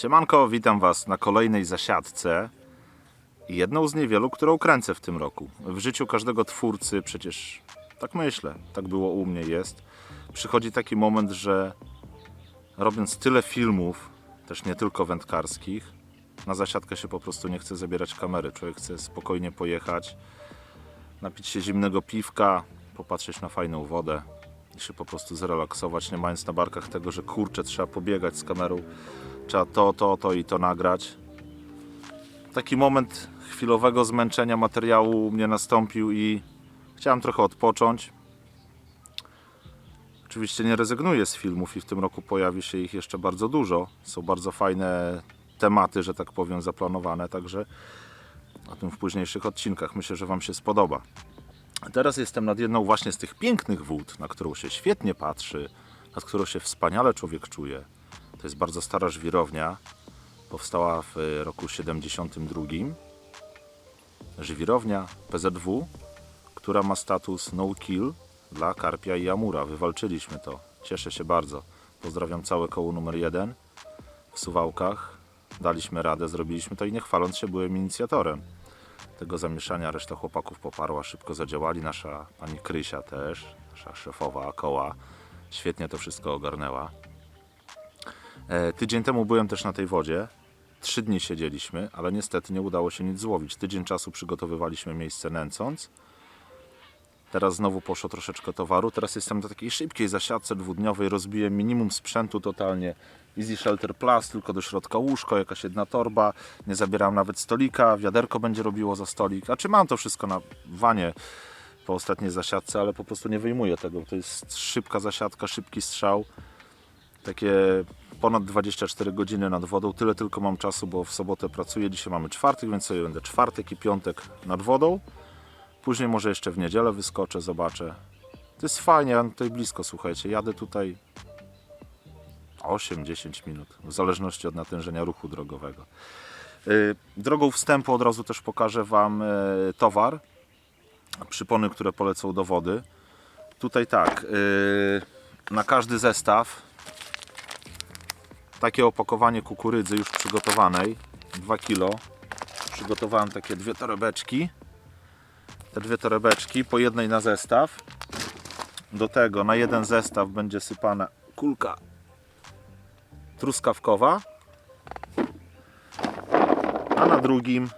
Siemanko, witam Was na kolejnej zasiadce. Jedną z niewielu, którą kręcę w tym roku. W życiu każdego twórcy, przecież tak myślę, tak było u mnie, jest. Przychodzi taki moment, że robiąc tyle filmów, też nie tylko wędkarskich, na zasiadkę się po prostu nie chce zabierać kamery. Człowiek chce spokojnie pojechać, napić się zimnego piwka, popatrzeć na fajną wodę i się po prostu zrelaksować, nie mając na barkach tego, że kurczę, trzeba pobiegać z kamerą, trzeba to, to, to i to nagrać. Taki moment chwilowego zmęczenia materiału u mnie nastąpił i chciałem trochę odpocząć. Oczywiście nie rezygnuję z filmów i w tym roku pojawi się ich jeszcze bardzo dużo. Są bardzo fajne tematy, że tak powiem, zaplanowane, także o tym w późniejszych odcinkach. Myślę, że Wam się spodoba. Teraz jestem nad jedną właśnie z tych pięknych wód, na którą się świetnie patrzy, nad którą się wspaniale człowiek czuje. To jest bardzo stara żwirownia. Powstała w e, roku 72. Żwirownia PZW, która ma status no kill dla karpia i amura. Wywalczyliśmy to. Cieszę się bardzo. Pozdrawiam całe koło numer 1 w Suwałkach. Daliśmy radę, zrobiliśmy to i nie chwaląc się, byłem inicjatorem tego zamieszania. Reszta chłopaków poparła, szybko zadziałali. Nasza pani Krysia też, nasza szefowa koła, świetnie to wszystko ogarnęła. E, tydzień temu byłem też na tej wodzie. Trzy dni siedzieliśmy, ale niestety nie udało się nic złowić. Tydzień czasu przygotowywaliśmy miejsce nęcąc. Teraz znowu poszło troszeczkę towaru. Teraz jestem na takiej szybkiej zasiadce dwudniowej. Rozbiłem minimum sprzętu totalnie. Easy Shelter Plus, tylko do środka łóżko, jakaś jedna torba. Nie zabierałem nawet stolika. Wiaderko będzie robiło za stolik. A czy mam to wszystko na wanie po ostatniej zasiadce, ale po prostu nie wyjmuję tego. To jest szybka zasiadka, szybki strzał. Takie ponad 24 godziny nad wodą. Tyle tylko mam czasu, bo w sobotę pracuję. Dzisiaj mamy czwartek, więc sobie będę czwartek i piątek nad wodą. Później może jeszcze w niedzielę wyskoczę, zobaczę. To jest fajnie, ja tutaj blisko, słuchajcie. Jadę tutaj 8-10 minut, w zależności od natężenia ruchu drogowego. Yy, Drogą wstępu od razu też pokażę Wam yy, towar, przypony, które polecą do wody. Tutaj tak, yy, na każdy zestaw takie opakowanie kukurydzy już przygotowanej, 2 kg. Przygotowałem takie dwie torebeczki te dwie torebeczki, po jednej na zestaw. Do tego na jeden zestaw będzie sypana kulka truskawkowa, a na drugim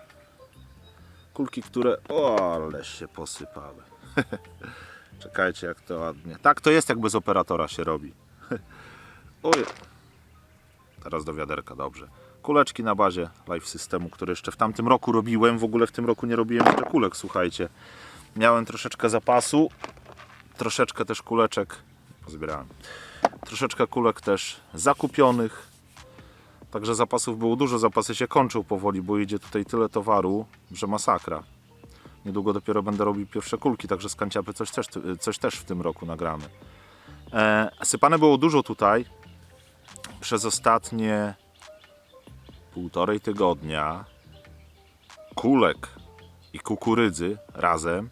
kulki, które o, ale się posypały. Czekajcie, jak to ładnie. Tak to jest, jak bez operatora się robi. Oj. Teraz do wiaderka, dobrze. Kuleczki na bazie live systemu, które jeszcze w tamtym roku robiłem. W ogóle w tym roku nie robiłem jeszcze kulek, słuchajcie. Miałem troszeczkę zapasu, troszeczkę też kuleczek zbierałem. Troszeczkę kulek też zakupionych. Także zapasów było dużo, zapasy się kończą powoli, bo idzie tutaj tyle towaru, że masakra. Niedługo dopiero będę robił pierwsze kulki, także z kanciapy coś też, coś też w tym roku nagramy. E, sypane było dużo tutaj przez ostatnie półtorej tygodnia kulek i kukurydzy razem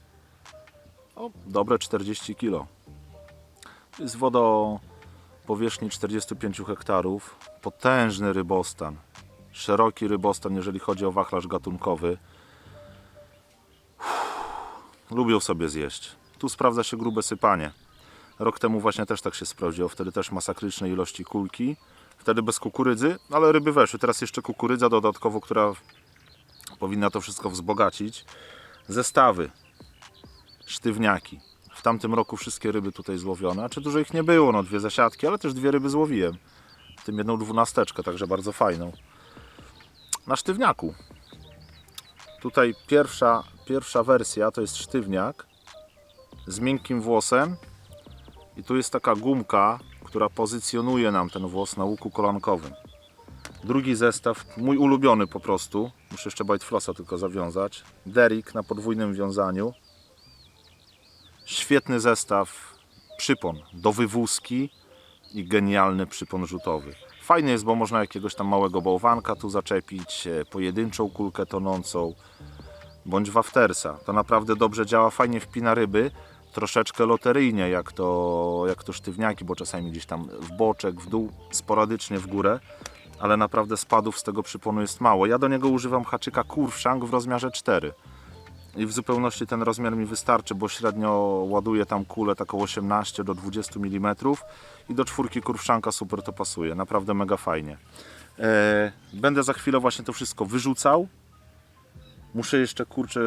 o dobre 40 kg. To jest woda powierzchni 45 hektarów. Potężny rybostan. Szeroki rybostan, jeżeli chodzi o wachlarz gatunkowy. Lubią sobie zjeść. Tu sprawdza się grube sypanie. Rok temu właśnie też tak się sprawdziło. Wtedy też masakryczne ilości kulki. Wtedy bez kukurydzy, ale ryby weszły. Teraz jeszcze kukurydza dodatkowo, która powinna to wszystko wzbogacić. Zestawy, sztywniaki. W tamtym roku wszystkie ryby tutaj złowione. A czy dużo ich nie było? No dwie zasiadki, ale też dwie ryby złowiłem. W tym jedną dwunasteczkę, także bardzo fajną. Na sztywniaku. Tutaj pierwsza, pierwsza wersja to jest sztywniak z miękkim włosem. I tu jest taka gumka, która pozycjonuje nam ten włos na łuku kolankowym. Drugi zestaw, mój ulubiony po prostu. Muszę jeszcze flossa tylko zawiązać. Derrick na podwójnym wiązaniu. Świetny zestaw przypon do wywózki i genialny przypon rzutowy. Fajny jest, bo można jakiegoś tam małego bałwanka tu zaczepić, e, pojedynczą kulkę tonącą, bądź waftersa. To naprawdę dobrze działa, fajnie wpina ryby. Troszeczkę loteryjnie, jak to, jak to sztywniaki, bo czasami gdzieś tam w boczek, w dół, sporadycznie w górę. ale naprawdę spadów z tego przyponu jest mało. Ja do niego używam haczyka Kurwszang w rozmiarze 4 i w zupełności ten rozmiar mi wystarczy, bo średnio ładuję tam kulę taką 18 do 20 mm i do czwórki kurwszanka super to pasuje, naprawdę mega fajnie. E, będę za chwilę właśnie to wszystko wyrzucał. Muszę jeszcze kurczę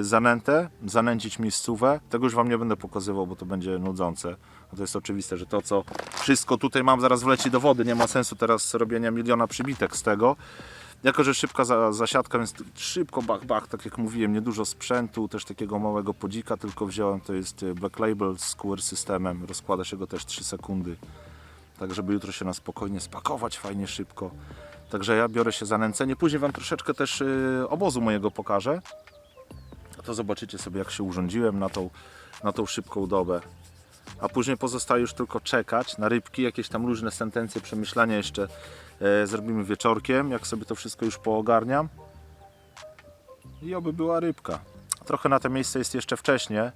zanętę, zanęcić miejscówę. Tego już Wam nie będę pokazywał, bo to będzie nudzące. To jest oczywiste, że to co wszystko tutaj mam zaraz wleci do wody. Nie ma sensu teraz robienia miliona przybitek z tego. Jako, że szybka za, zasiadka, więc szybko bach, bach, tak jak mówiłem, niedużo sprzętu, też takiego małego podzika tylko wziąłem, to jest e, Black Label z QR systemem, rozkłada się go też 3 sekundy, tak żeby jutro się na spokojnie spakować fajnie szybko. Także ja biorę się za nęcenie, później Wam troszeczkę też e, obozu mojego pokażę, to zobaczycie sobie jak się urządziłem na tą, na tą szybką dobę. A później pozostaje już tylko czekać na rybki, jakieś tam luźne sentencje, przemyślenia jeszcze e, zrobimy wieczorkiem, jak sobie to wszystko już poogarniam. I oby była rybka. Trochę na to miejsce jest jeszcze wcześnie.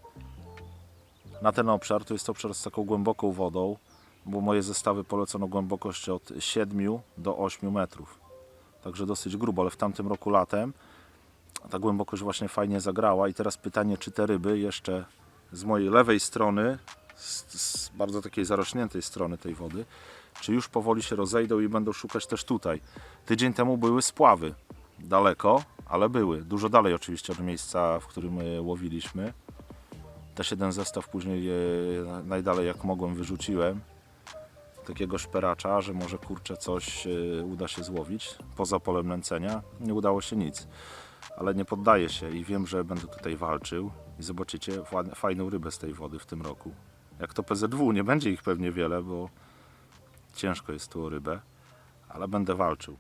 Na ten obszar, to jest obszar z taką głęboką wodą, bo moje zestawy polecono głębokość od 7 do 8 metrów. Także dosyć grubo, ale w tamtym roku latem ta głębokość właśnie fajnie zagrała. I teraz pytanie, czy te ryby jeszcze z mojej lewej strony, z, z bardzo takiej zarośniętej strony tej wody, czy już powoli się rozejdą i będą szukać też tutaj. Tydzień temu były spławy, daleko, ale były. Dużo dalej oczywiście od miejsca, w którym e, łowiliśmy. Też jeden zestaw później e, najdalej jak mogłem wyrzuciłem. Takiego szperacza, że może kurczę coś e, uda się złowić poza polem nęcenia. Nie udało się nic, ale nie poddaję się i wiem, że będę tutaj walczył i zobaczycie fa- fajną rybę z tej wody w tym roku. Jak to PZW, nie będzie ich pewnie wiele, bo ciężko jest tu o rybę, ale będę walczył.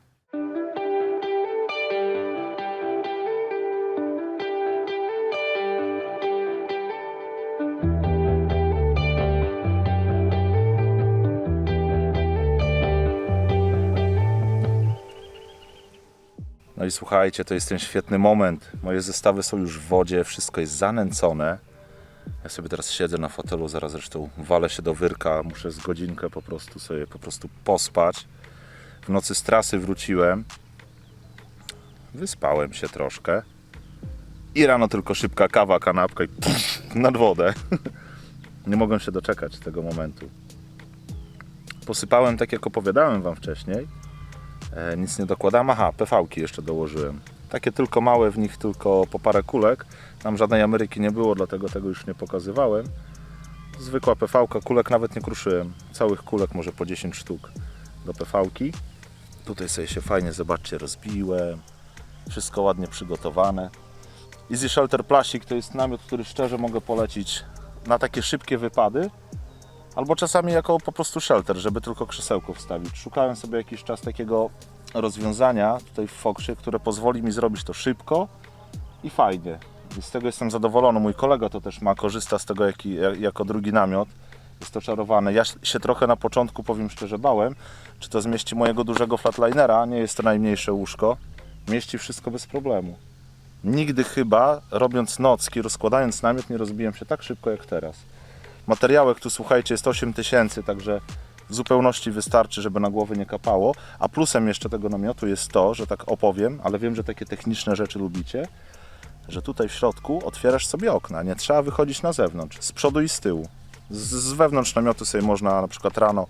No i słuchajcie, to jest ten świetny moment. Moje zestawy są już w wodzie, wszystko jest zanęcone. Ja sobie teraz siedzę na fotelu, zaraz zresztą walę się do wyrka, muszę z godzinkę po prostu sobie po prostu pospać. W nocy z trasy wróciłem, wyspałem się troszkę i rano tylko szybka kawa, kanapka i pff, nad wodę. Nie mogłem się doczekać tego momentu. Posypałem tak jak opowiadałem Wam wcześniej. E, nic nie dokładam. Aha, PV-ki jeszcze dołożyłem. Takie tylko małe, w nich tylko po parę kulek. Tam żadnej Ameryki nie było, dlatego tego już nie pokazywałem. Zwykła PV-ka, kulek nawet nie kruszyłem. Całych kulek może po 10 sztuk do PV-ki. Tutaj sobie się fajnie, zobaczcie, rozbiłem. Wszystko ładnie przygotowane. Easy Shelter Plastic to jest namiot, który szczerze mogę polecić na takie szybkie wypady. Albo czasami jako po prostu shelter, żeby tylko krzesełko wstawić. Szukałem sobie jakiś czas takiego rozwiązania tutaj w Foxie, które pozwoli mi zrobić to szybko i fajnie. I z tego jestem zadowolony. Mój kolega to też ma, korzysta z tego jako drugi namiot. Jest to czarowane. Ja się trochę na początku, powiem szczerze, bałem, czy to zmieści mojego dużego flatlinera. Nie jest to najmniejsze łóżko. Mieści wszystko bez problemu. Nigdy chyba, robiąc nocki, rozkładając namiot, nie rozbiłem się tak szybko jak teraz. Materiałek tu słuchajcie jest 8000, także w zupełności wystarczy, żeby na głowy nie kapało. A plusem jeszcze tego namiotu jest to, że tak opowiem, ale wiem, że takie techniczne rzeczy lubicie, że tutaj w środku otwierasz sobie okna, nie trzeba wychodzić na zewnątrz, z przodu i z tyłu. Z, z wewnątrz namiotu sobie można na przykład rano,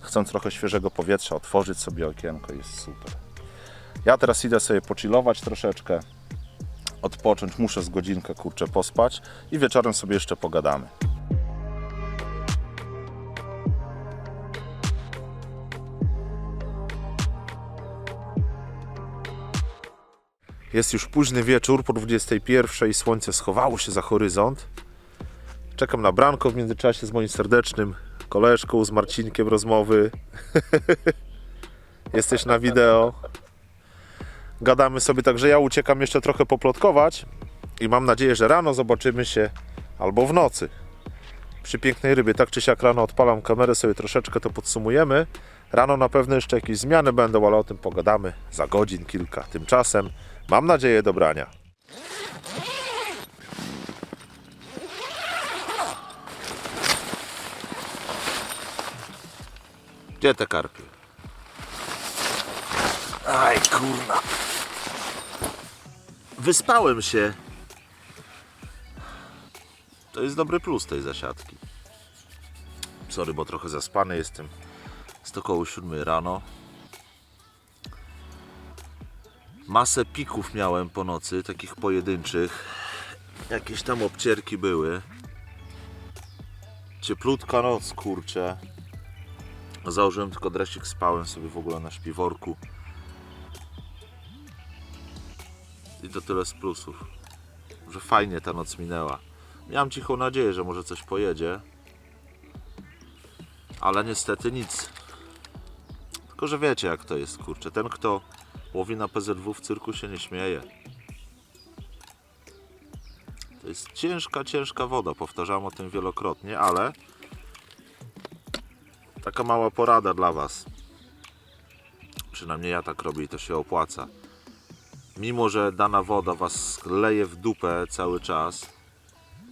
chcąc trochę świeżego powietrza, otworzyć sobie okienko, jest super. Ja teraz idę sobie pochillować troszeczkę, odpocząć, muszę z godzinkę kurczę pospać i wieczorem sobie jeszcze pogadamy. Jest już późny wieczór, po 21 słońce schowało się za horyzont. Czekam na branko w międzyczasie z moim serdecznym koleżką, z Marcinkiem rozmowy. Jesteś na wideo. Gadamy sobie, także ja uciekam jeszcze trochę poplotkować i mam nadzieję, że rano zobaczymy się albo w nocy. Przy pięknej rybie, tak czy siak rano odpalam kamerę, sobie troszeczkę to podsumujemy. Rano na pewno jeszcze jakieś zmiany będą, ale o tym pogadamy za godzin kilka. Tymczasem mam nadzieję dobrania. Gdzie te karpie? Aj, kurna. Wyspałem się. To jest dobry plus tej zasiadki. Sorry, bo trochę zaspany jestem. Jest około 7 rano. Masę pików miałem po nocy, takich pojedynczych. Jakieś tam obcierki były. Cieplutka noc, kurczę. Założyłem tylko dresik, spałem sobie w ogóle na śpiworku. I to tyle z plusów. Że fajnie ta noc minęła. Miałem cichą nadzieję, że może coś pojedzie. Ale niestety nic. Tylko, że wiecie jak to jest, kurczę. Ten, kto łowi na PZW w cyrku się nie śmieje. To jest ciężka, ciężka woda. Powtarzam o tym wielokrotnie, ale taka mała porada dla Was. Przynajmniej ja tak robię i to się opłaca. Mimo, że dana woda Was leje w dupę cały czas,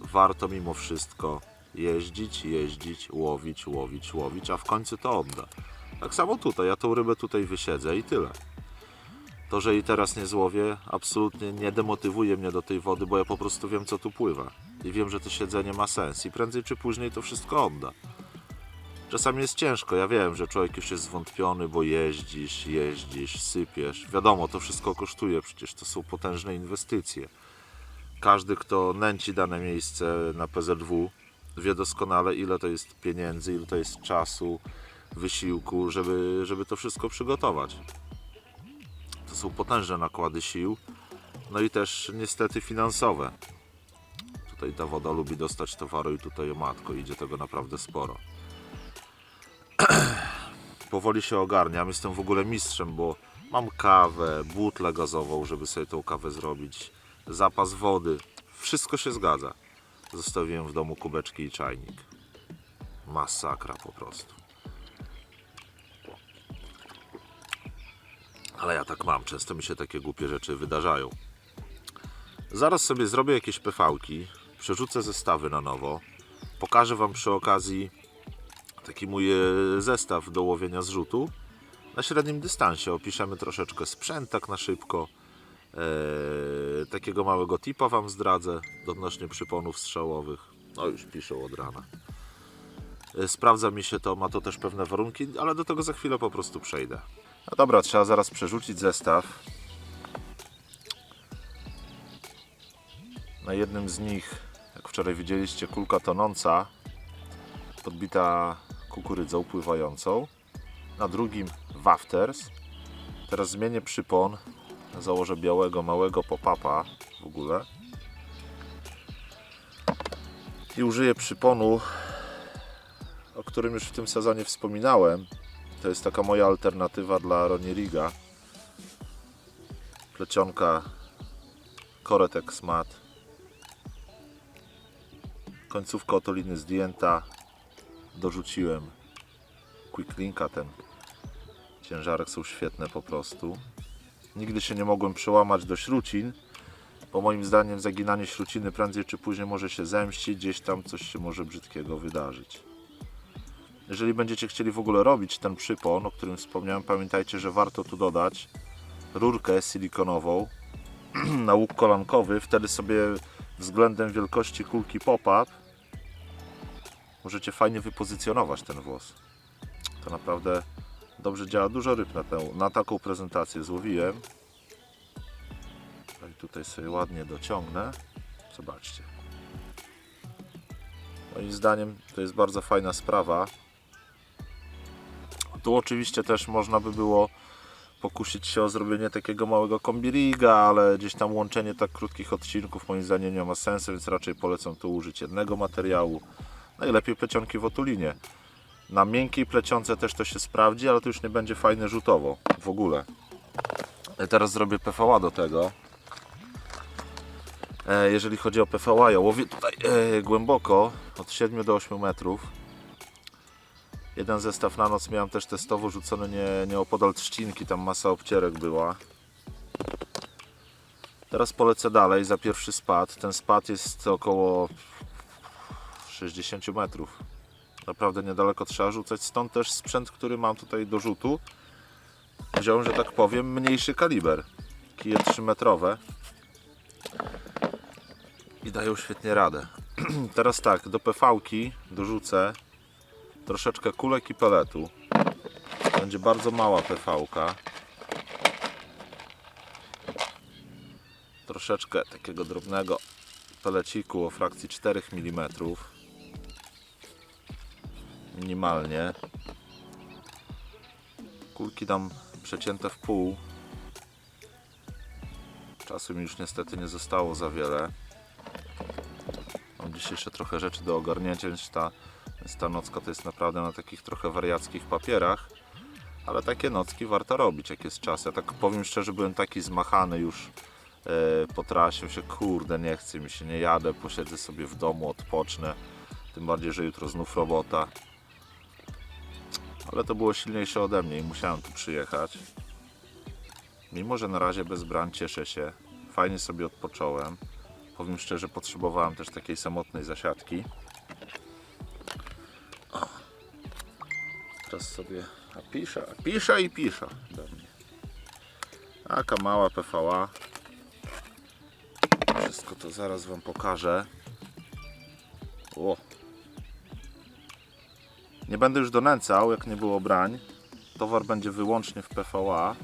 warto mimo wszystko jeździć, jeździć, łowić, łowić, łowić, a w końcu to odda. Tak samo tutaj, ja tą rybę tutaj wysiedzę i tyle. To, że jej teraz nie złowię, absolutnie nie demotywuje mnie do tej wody, bo ja po prostu wiem, co tu pływa. I wiem, że to siedzenie ma sens i prędzej czy później to wszystko odda. Czasami jest ciężko, ja wiem, że człowiek już jest zwątpiony, bo jeździsz, jeździsz, sypiesz. Wiadomo, to wszystko kosztuje, przecież to są potężne inwestycje. Każdy, kto nęci dane miejsce na PZW, wie doskonale, ile to jest pieniędzy, ile to jest czasu, wysiłku, żeby, żeby to wszystko przygotować. To są potężne nakłady sił, no i też niestety finansowe. Tutaj ta woda lubi dostać towaru i tutaj o matko idzie tego naprawdę sporo. Powoli się ogarniam, jestem w ogóle mistrzem, bo mam kawę, butlę gazową, żeby sobie tą kawę zrobić, zapas wody, wszystko się zgadza. Zostawiłem w domu kubeczki i czajnik. Masakra po prostu. Ale ja tak mam, często mi się takie głupie rzeczy wydarzają. Zaraz sobie zrobię jakieś PV-ki, przerzucę zestawy na nowo. Pokażę Wam przy okazji taki mój e, zestaw do łowienia zrzutu na średnim dystansie. Opiszemy troszeczkę sprzęt tak na szybko. Eee, takiego małego tipa Wam zdradzę odnośnie przyponów strzałowych. No już piszą od rana. E, Sprawdza mi się to, ma to też pewne warunki, ale do tego za chwilę po prostu przejdę. No dobra, trzeba zaraz przerzucić zestaw. Na jednym z nich, jak wczoraj widzieliście, kulka tonąca, podbita kukurydzą pływającą. Na drugim wafters. Teraz zmienię przypon. Założę białego, małego pop-upa w ogóle. I użyję przyponu, o którym już w tym sezonie wspominałem. To jest taka moja alternatywa dla Roniriga. Plecionka Coretex Mat. Końcówka otoliny zdjęta. Dorzuciłem Quicklinka. Ten ciężarek są świetne po prostu. Nigdy się nie mogłem przełamać do śrucin, bo moim zdaniem zaginanie śruciny prędzej czy później może się zemścić, gdzieś tam coś się może brzydkiego wydarzyć. Jeżeli będziecie chcieli w ogóle robić ten przypon, o którym wspomniałem, pamiętajcie, że warto tu dodać rurkę silikonową na łuk kolankowy. Wtedy sobie względem wielkości kulki pop-up możecie fajnie wypozycjonować ten włos. To naprawdę dobrze działa. Dużo ryb na, tę, na taką prezentację złowiłem. No i tutaj sobie ładnie dociągnę. Zobaczcie. Moim zdaniem to jest bardzo fajna sprawa. Tu oczywiście też można by było pokusić się o zrobienie takiego małego kombiriga, ale gdzieś tam łączenie tak krótkich odcinków moim zdaniem nie ma sensu, więc raczej polecam tu użyć jednego materiału. Najlepiej plecionki w otulinie. Na miękkiej plecionce też to się sprawdzi, ale to już nie będzie fajne rzutowo w ogóle. Ja Teraz zrobię PVA do tego. E, Jeżeli chodzi o PVA, ja łowię tutaj e, głęboko, od 7 do 8 metrów. Jeden zestaw na noc miałem też testowo rzucony nie, nieopodal trzcinki, tam masa obcierek była. Teraz polecę dalej za pierwszy spad. Ten spad jest około 60 metrów. Naprawdę niedaleko trzeba rzucać, stąd też sprzęt, który mam tutaj do rzutu. wziąłem, że tak powiem, mniejszy kaliber. Kije 3-metrowe. I dają świetnie radę. Teraz tak, do PV-ki dorzucę troszeczkę kulek i peletu. Będzie bardzo mała PV-ka. Troszeczkę takiego drobnego peleciku o frakcji 4 mm. Minimalnie. Kulki dam przecięte w pół. Czasu mi już niestety nie zostało za wiele. Mam dziś jeszcze trochę rzeczy do ogarnięcia, więc ta, więc ta nocka to jest naprawdę na takich trochę wariackich papierach. Ale takie nocki warto robić, jak jest czas. Ja tak powiem szczerze, byłem taki zmachany już e, po trasie, się kurde, nie chce mi się, nie jadę, posiedzę sobie w domu, odpocznę. Tym bardziej, że jutro znów robota. Ale to było silniejsze ode mnie i musiałem tu przyjechać. Mimo, że na razie bez bran cieszę się. Fajnie sobie odpocząłem. Powiem szczerze, potrzebowałem też takiej samotnej zasiadki. Teraz sobie a pisze, a pisze i pisze do mnie. Taka mała PVA. Wszystko to zaraz Wam pokażę. O. Nie będę już donęcał, jak nie było brań. Towar będzie wyłącznie w PVA.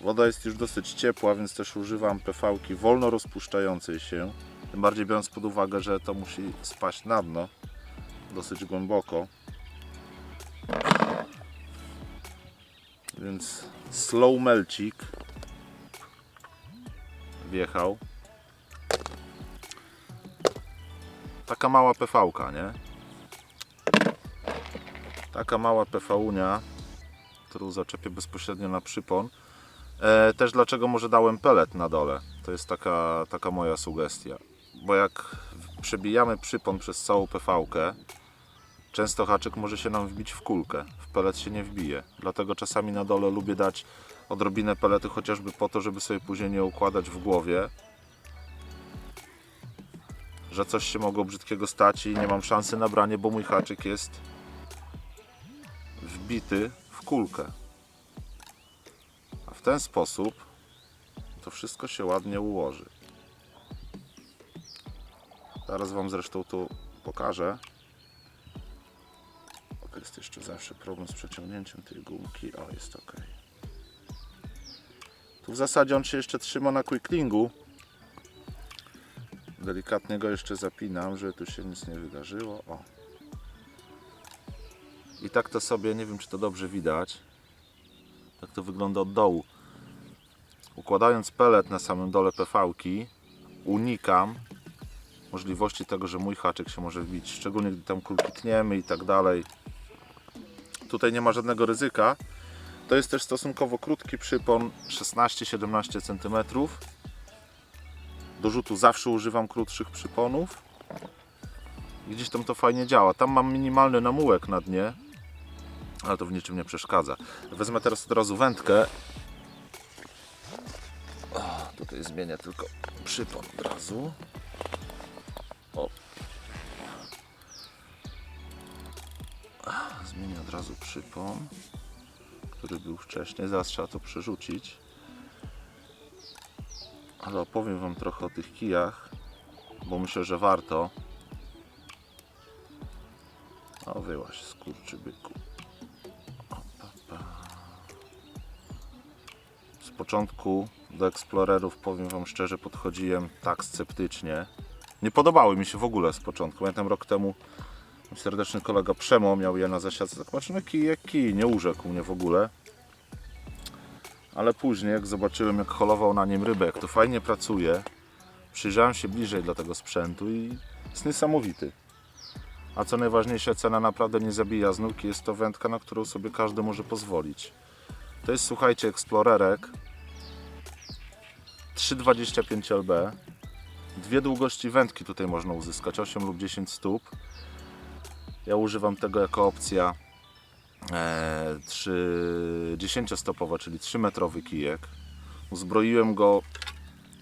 Woda jest już dosyć ciepła, więc też używam PV-ki wolno rozpuszczającej się. Tym bardziej biorąc pod uwagę, że to musi spaść na dno dosyć głęboko. Więc slow melcik wjechał. Taka mała PV-ka, nie? Taka mała PV-unia, którą zaczepię bezpośrednio na przypon. E, też dlaczego może dałem pelet na dole. To jest taka, taka moja sugestia. Bo jak przebijamy przypon przez całą PV-kę, często haczyk może się nam wbić w kulkę. W pelet się nie wbije. Dlatego czasami na dole lubię dać odrobinę peletu, chociażby po to, żeby sobie później nie układać w głowie, że coś się mogło brzydkiego stać i nie mam szansy na branie, bo mój haczyk jest wbity w kulkę. A w ten sposób to wszystko się ładnie ułoży. Zaraz Wam zresztą tu pokażę. Jest jeszcze zawsze problem z przeciągnięciem tej gumki. O, jest ok. Tu w zasadzie on się jeszcze trzyma na quicklingu. Delikatnie go jeszcze zapinam, żeby tu się nic nie wydarzyło. O. I tak to sobie, nie wiem czy to dobrze widać, tak to wygląda od dołu. Układając pelet na samym dole PV-ki, unikam możliwości tego, że mój haczyk się może wbić, szczególnie gdy tam kulki tniemy i tak dalej. Tutaj nie ma żadnego ryzyka. To jest też stosunkowo krótki przypon, 16-17 cm. Do rzutu zawsze używam krótszych przyponów. Gdzieś tam to fajnie działa. Tam mam minimalny namułek na dnie, ale to w niczym nie przeszkadza. Wezmę teraz od razu wędkę. O, tutaj zmienię tylko przypon od razu. Przypon, który był wcześniej. Zaraz trzeba to przerzucić. Ale opowiem Wam trochę o tych kijach, bo myślę, że warto. O, wyłaś, pa, pa. Z początku do Explorerów, powiem Wam szczerze, podchodziłem tak sceptycznie. Nie podobały mi się w ogóle z początku. Pamiętam rok temu serdeczny kolega Przemo miał je na zasiadce. Tak patrzę, no kij nie urzekł mnie w ogóle. Ale później, jak zobaczyłem, jak holował na nim rybę, jak to fajnie pracuje, przyjrzałem się bliżej do tego sprzętu i jest niesamowity. A co najważniejsze, cena naprawdę nie zabija z nóg jest to wędka, na którą sobie każdy może pozwolić. To jest, słuchajcie, Explorerek 3,25 lb. Dwie długości wędki tutaj można uzyskać, 8 lub 10 stóp. Ja używam tego jako opcja e, 3, 10-stopowa, czyli 3-metrowy kijek. Uzbroiłem go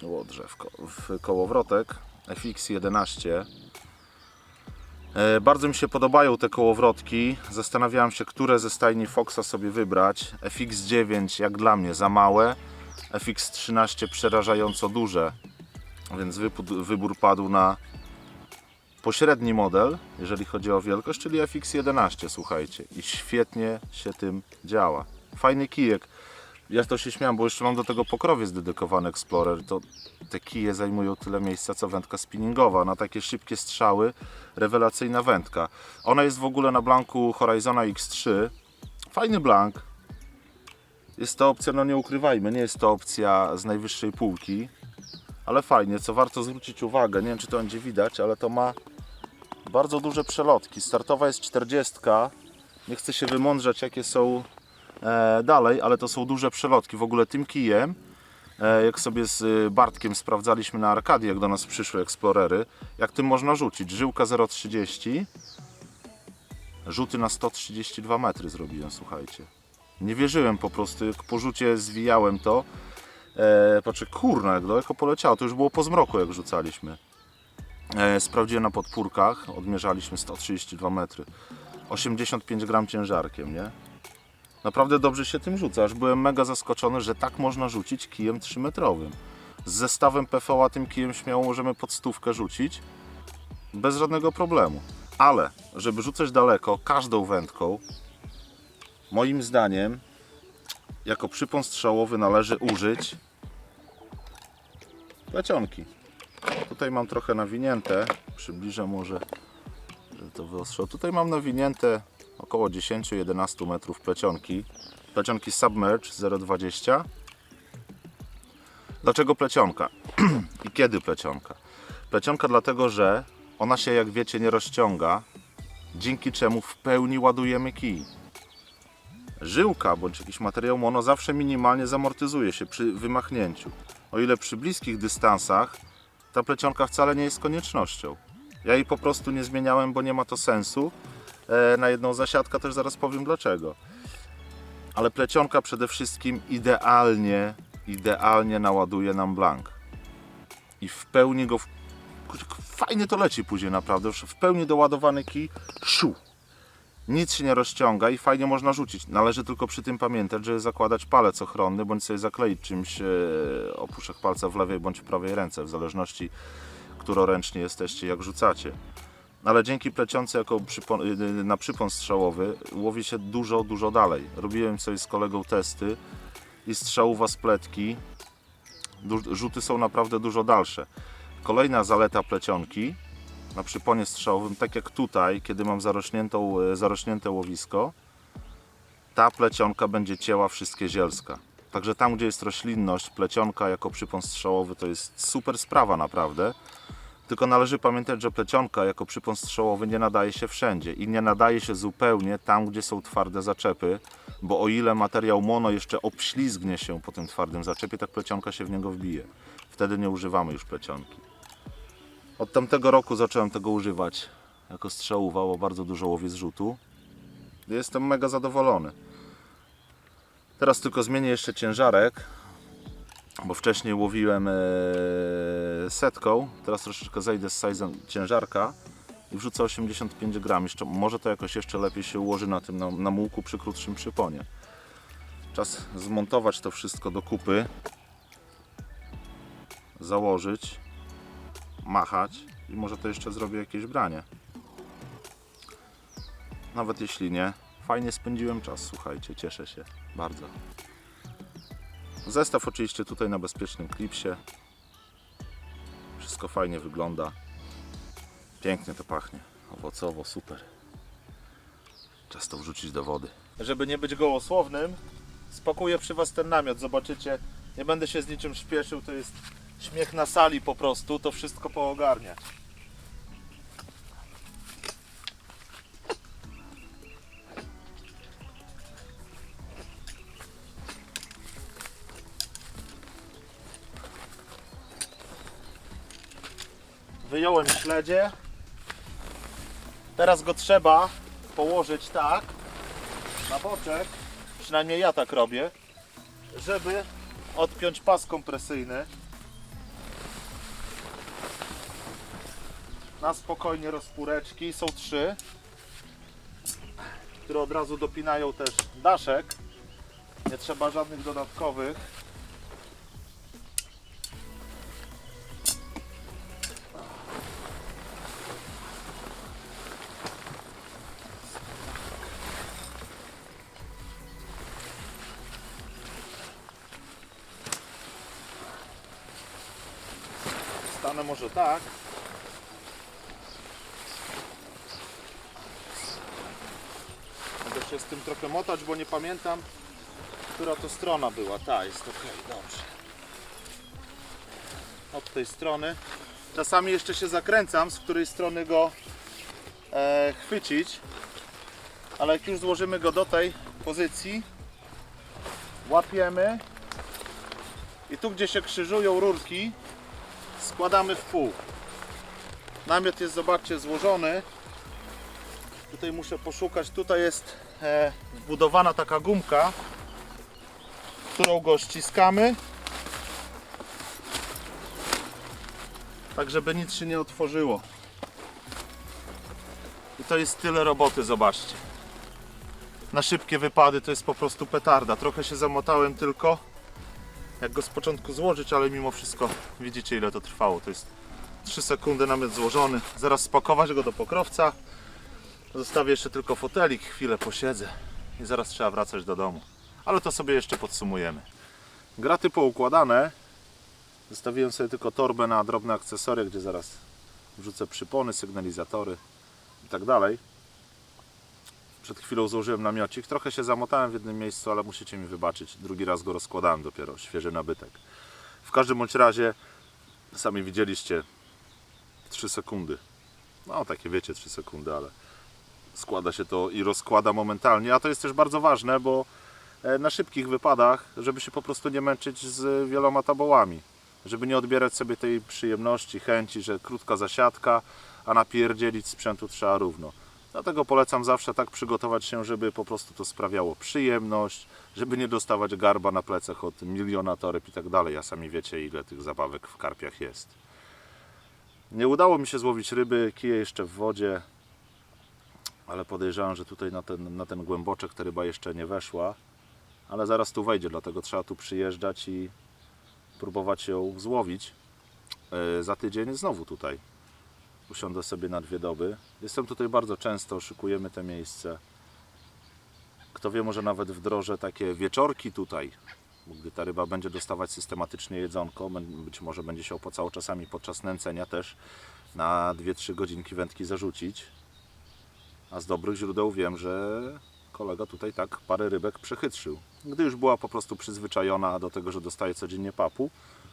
o, drzewko, w kołowrotek FX11 E, Bardzo mi się podobają te kołowrotki. Zastanawiałem się, które ze stajni Foxa sobie wybrać. FX9 jak dla mnie za małe, FX13 przerażająco duże, więc wybór padł na pośredni model, jeżeli chodzi o wielkość, czyli FX11, słuchajcie. I świetnie się tym działa. Fajny kijek. Ja to się śmiałem, bo jeszcze mam do tego pokrowiec dedykowany Explorer. To te kije zajmują tyle miejsca, co wędka spinningowa. Na takie szybkie strzały, rewelacyjna wędka. Ona jest w ogóle na blanku Horizona X3. Fajny blank. Jest to opcja, no nie ukrywajmy, nie jest to opcja z najwyższej półki. Ale fajnie, co warto zwrócić uwagę, nie wiem czy to będzie widać, ale to ma bardzo duże przelotki. Startowa jest 40. Nie chcę się wymądrzać, jakie są e, dalej, ale to są duże przelotki. W ogóle tym kijem, e, jak sobie z y, Bartkiem sprawdzaliśmy na Arkadii, jak do nas przyszły Explorery, jak tym można rzucić. Żyłka 0,30, rzuty na 132 metry zrobiłem, słuchajcie. Nie wierzyłem po prostu, jak po rzucie zwijałem to. E, patrzę, kurna, jak daleko poleciało. To już było po zmroku, jak rzucaliśmy. E, sprawdziłem na podpórkach, odmierzaliśmy 132 metry. 85 gram ciężarkiem, nie? Naprawdę dobrze się tym rzuca. Aż byłem mega zaskoczony, że tak można rzucić kijem 3-metrowym. Z zestawem PVA tym kijem śmiało możemy pod stówkę rzucić bez żadnego problemu. Ale, żeby rzucać daleko każdą wędką, moim zdaniem, jako przypon strzałowy należy użyć plecionki. Tutaj mam trochę nawinięte, przybliżę może, żeby to wyostrzyło. Tutaj mam nawinięte około 10-11 metrów plecionki. Plecionki Submerge 0,20. Dlaczego plecionka? I kiedy plecionka? Plecionka dlatego, że ona się jak wiecie nie rozciąga, dzięki czemu w pełni ładujemy kij. Żyłka bądź jakiś materiał mono zawsze minimalnie zamortyzuje się przy wymachnięciu. O ile przy bliskich dystansach ta plecionka wcale nie jest koniecznością. Ja jej po prostu nie zmieniałem, bo nie ma to sensu. E, na jedną zasiadkę też zaraz powiem dlaczego. Ale plecionka przede wszystkim idealnie, idealnie naładuje nam blank. I w pełni go. W... Fajnie to leci później naprawdę. W pełni doładowany kij. Szu! Nic się nie rozciąga i fajnie można rzucić. Należy tylko przy tym pamiętać, żeby zakładać palec ochronny bądź sobie zakleić czymś e, opuszek palca w lewej bądź prawej ręce, w zależności któroręcznie jesteście, jak rzucacie. Ale dzięki plecionce jako przypon, y, na przypon strzałowy łowi się dużo, dużo dalej. Robiłem sobie z kolegą testy i strzałówa z pletki rzuty są naprawdę dużo dalsze. Kolejna zaleta plecionki na przyponie strzałowym, tak jak tutaj, kiedy mam zarośniętą, e, zarośnięte łowisko, ta plecionka będzie cięła wszystkie zielska. Także tam, gdzie jest roślinność, plecionka jako przypon strzałowy to jest super sprawa naprawdę. Tylko należy pamiętać, że plecionka jako przypon strzałowy nie nadaje się wszędzie i nie nadaje się zupełnie tam, gdzie są twarde zaczepy, bo o ile materiał mono jeszcze obślizgnie się po tym twardym zaczepie, tak plecionka się w niego wbije. Wtedy nie używamy już plecionki. Od tamtego roku zacząłem tego używać jako strzałowa, bo bardzo dużo łowię z. Jestem mega zadowolony. Teraz tylko zmienię jeszcze ciężarek, bo wcześniej łowiłem e, setką, teraz troszeczkę zejdę z size'em ciężarka i wrzucę 85 gram. Jeszcze, może to jakoś jeszcze lepiej się ułoży na tym na, na mułku przy krótszym przyponie. Czas zmontować to wszystko do kupy, założyć, machać i może to jeszcze zrobię jakieś branie. Nawet jeśli nie, fajnie spędziłem czas, słuchajcie, cieszę się bardzo. Zestaw oczywiście tutaj na bezpiecznym klipsie. Wszystko fajnie wygląda. Pięknie to pachnie. Owocowo, super. Czas to wrzucić do wody. Żeby nie być gołosłownym, spakuję przy Was ten namiot. Zobaczycie, nie będę się z niczym śpieszył. To jest śmiech na sali po prostu. To wszystko poogarniać. Wyjąłem śledzie. Teraz go trzeba położyć tak na boczek, przynajmniej ja tak robię, żeby odpiąć pas kompresyjny. Na spokojnie rozpóreczki. Są trzy, które od razu dopinają też daszek. Nie trzeba żadnych dodatkowych. Stanę może tak. Się z tym trochę motać, bo nie pamiętam, która to strona była. Ta jest ok, dobrze. Od tej strony. Czasami jeszcze się zakręcam, z której strony go e, chwycić. Ale jak już złożymy go do tej pozycji, łapiemy i tu gdzie się krzyżują rurki, składamy w pół. Namiot jest, zobaczcie, złożony. Tutaj muszę poszukać. Tutaj jest wbudowana taka gumka, którą go ściskamy. Tak, żeby nic się nie otworzyło. I to jest tyle roboty, zobaczcie. Na szybkie wypady to jest po prostu petarda. Trochę się zamotałem tylko jak go z początku złożyć, ale mimo wszystko widzicie ile to trwało. To jest 3 sekundy namiot złożony. Zaraz spakować go do pokrowca. Zostawię jeszcze tylko fotelik, chwilę posiedzę i zaraz trzeba wracać do domu. Ale to sobie jeszcze podsumujemy. Graty poukładane. Zostawiłem sobie tylko torbę na drobne akcesoria, gdzie zaraz wrzucę przypony, sygnalizatory i tak dalej. Przed chwilą złożyłem namiocik. Trochę się zamotałem w jednym miejscu, ale musicie mi wybaczyć. Drugi raz go rozkładałem dopiero, świeży nabytek. W każdym bądź razie, sami widzieliście, 3 sekundy. No takie wiecie, 3 sekundy, ale składa się to i rozkłada momentalnie. A to jest też bardzo ważne, bo e, na szybkich wypadach, żeby się po prostu nie męczyć z wieloma tabołami. Żeby nie odbierać sobie tej przyjemności, chęci, że krótka zasiadka, a napierdzielić sprzętu trzeba równo. Dlatego polecam zawsze tak przygotować się, żeby po prostu to sprawiało przyjemność, żeby nie dostawać garba na plecach od miliona toreb i tak dalej. A sami wiecie, ile tych zabawek w karpiach jest. Nie udało mi się złowić ryby, kije jeszcze w wodzie, ale podejrzewam, że tutaj na ten, na ten głęboczek ta ryba jeszcze nie weszła. Ale zaraz tu wejdzie, dlatego trzeba tu przyjeżdżać i próbować ją złowić. Yy, Za tydzień znowu tutaj usiądę sobie na dwie doby. Jestem tutaj bardzo często, szykujemy te miejsce. Kto wie, może nawet wdrożę takie wieczorki tutaj, gdy ta ryba będzie dostawać systematycznie jedzonko, być może będzie się opłacało czasami podczas nęcenia też na 2-3 godzinki wędki zarzucić. A z dobrych źródeł wiem, że kolega tutaj tak parę rybek przechytrzył. Gdy już była po prostu przyzwyczajona do tego, że dostaje codziennie papu,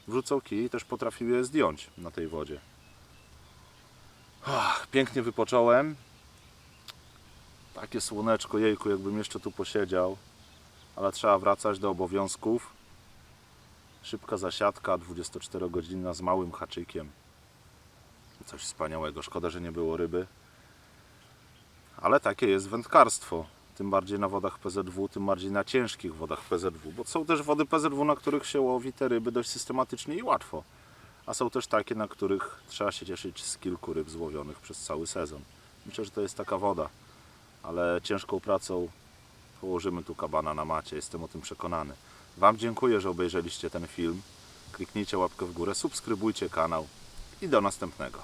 wrzucał kij i też potrafił je zdjąć na tej wodzie. Pięknie wypocząłem. Takie słoneczko, jejku, jakbym jeszcze tu posiedział. Ale trzeba wracać do obowiązków. Szybka zasiadka, 24-godzinna z małym haczykiem. Coś wspaniałego. Szkoda, że nie było ryby. Ale takie jest wędkarstwo. Tym bardziej na wodach PZW, tym bardziej na ciężkich wodach PZW. Bo są też wody PZW, na których się łowi te ryby dość systematycznie i łatwo. A są też takie, na których trzeba się cieszyć z kilku ryb złowionych przez cały sezon. Myślę, że to jest taka woda, ale ciężką pracą położymy tu kabana na macie, jestem o tym przekonany. Wam dziękuję, że obejrzeliście ten film. Kliknijcie łapkę w górę, subskrybujcie kanał i do następnego.